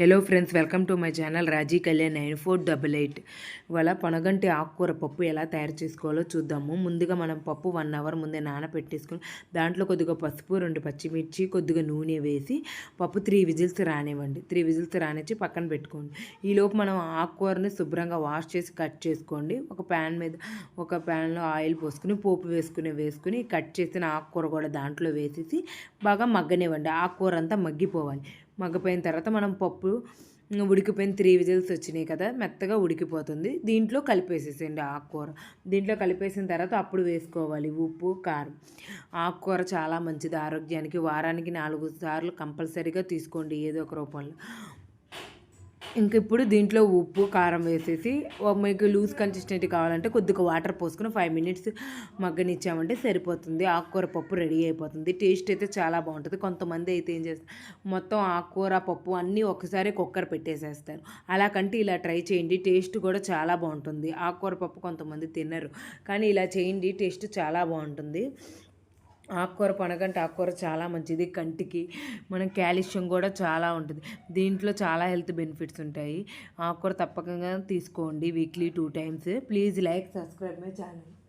Hello friends welcome to my channel Raji Kalyan nine four double eight ఇవాళ పనగంటి ఆకుకూర పప్పు ఎలా తయారు చేసుకోవాలో చూద్దాము. ముందుగా మనం పప్పు వన్ అవర్ ముందే నానపెట్టేసుకుని దాంట్లో కొద్దిగా పసుపు రెండు పచ్చిమిర్చి కొద్దిగా నూనె వేసి పప్పు త్రీ విజిల్స్ రానివ్వండి. త్రీ విజిల్స్ రానిచ్చి పక్కన పెట్టుకోండి. ఈలోపు మనం ఆకుకూరని శుభ్రంగా వాష్ చేసి కట్ చేసుకోండి. ఒక ప్యాన్ మీద ఒక ప్యాన్లో ఆయిల్ పోసుకుని పోపు వేసుకుని వేసుకుని కట్ చేసిన ఆకుకూర కూడా దాంట్లో వేసేసి బాగా మగ్గనివ్వండి. ఆకుకూర అంతా మగ్గిపోవాలి. మగ్గిపోయిన తర్వాత మనం పప్పు ఉడికిపోయిన త్రీ విజిల్స్ వచ్చినాయి కదా మెత్తగా ఉడికిపోతుంది. దీంట్లో కలిపేసేసేయండి ఆకుకూర. దీంట్లో కలిపేసిన తర్వాత అప్పుడు వేసుకోవాలి ఉప్పు కారం. ఆకుకూర చాలా మంచిది. ఆరోగ్యానికి వారానికి నాలుగు సార్లు కంపల్సరీగా తీసుకోండి ఏదో ఒక రూపంలో. ఇంక ఇప్పుడు దీంట్లో ఉప్పు కారం వేసేసి మీకు లూజ్ కన్సిస్టెంట్ కావాలంటే కొద్దిగా వాటర్ పోసుకుని ఫైవ్ మినిట్స్ మగ్గనిచ్చామంటే సరిపోతుంది. ఆకుకూర పప్పు రెడీ అయిపోతుంది. టేస్ట్ అయితే చాలా బాగుంటుంది. కొంతమంది అయితే ఏం చేస్తారు మొత్తం ఆకుకూర పప్పు అన్నీ ఒకసారి కుక్కర్ పెట్టేసేస్తారు. అలా కంటే ఇలా ట్రై చేయండి. టేస్ట్ కూడా చాలా బాగుంటుంది. ఆకుకూర పప్పు కొంతమంది తినరు. కానీ ఇలా చేయండి. టేస్ట్ చాలా బాగుంటుంది. ఆకుకూర పనగంటే ఆకుకూర చాలా మంచిది. కంటికి మనం కాల్షియం కూడా చాలా ఉంటుంది. దీంట్లో చాలా హెల్త్ బెనిఫిట్స్ ఉంటాయి. ఆకుకూర తప్పకుండా తీసుకోండి weekly two times. Please like subscribe my channel.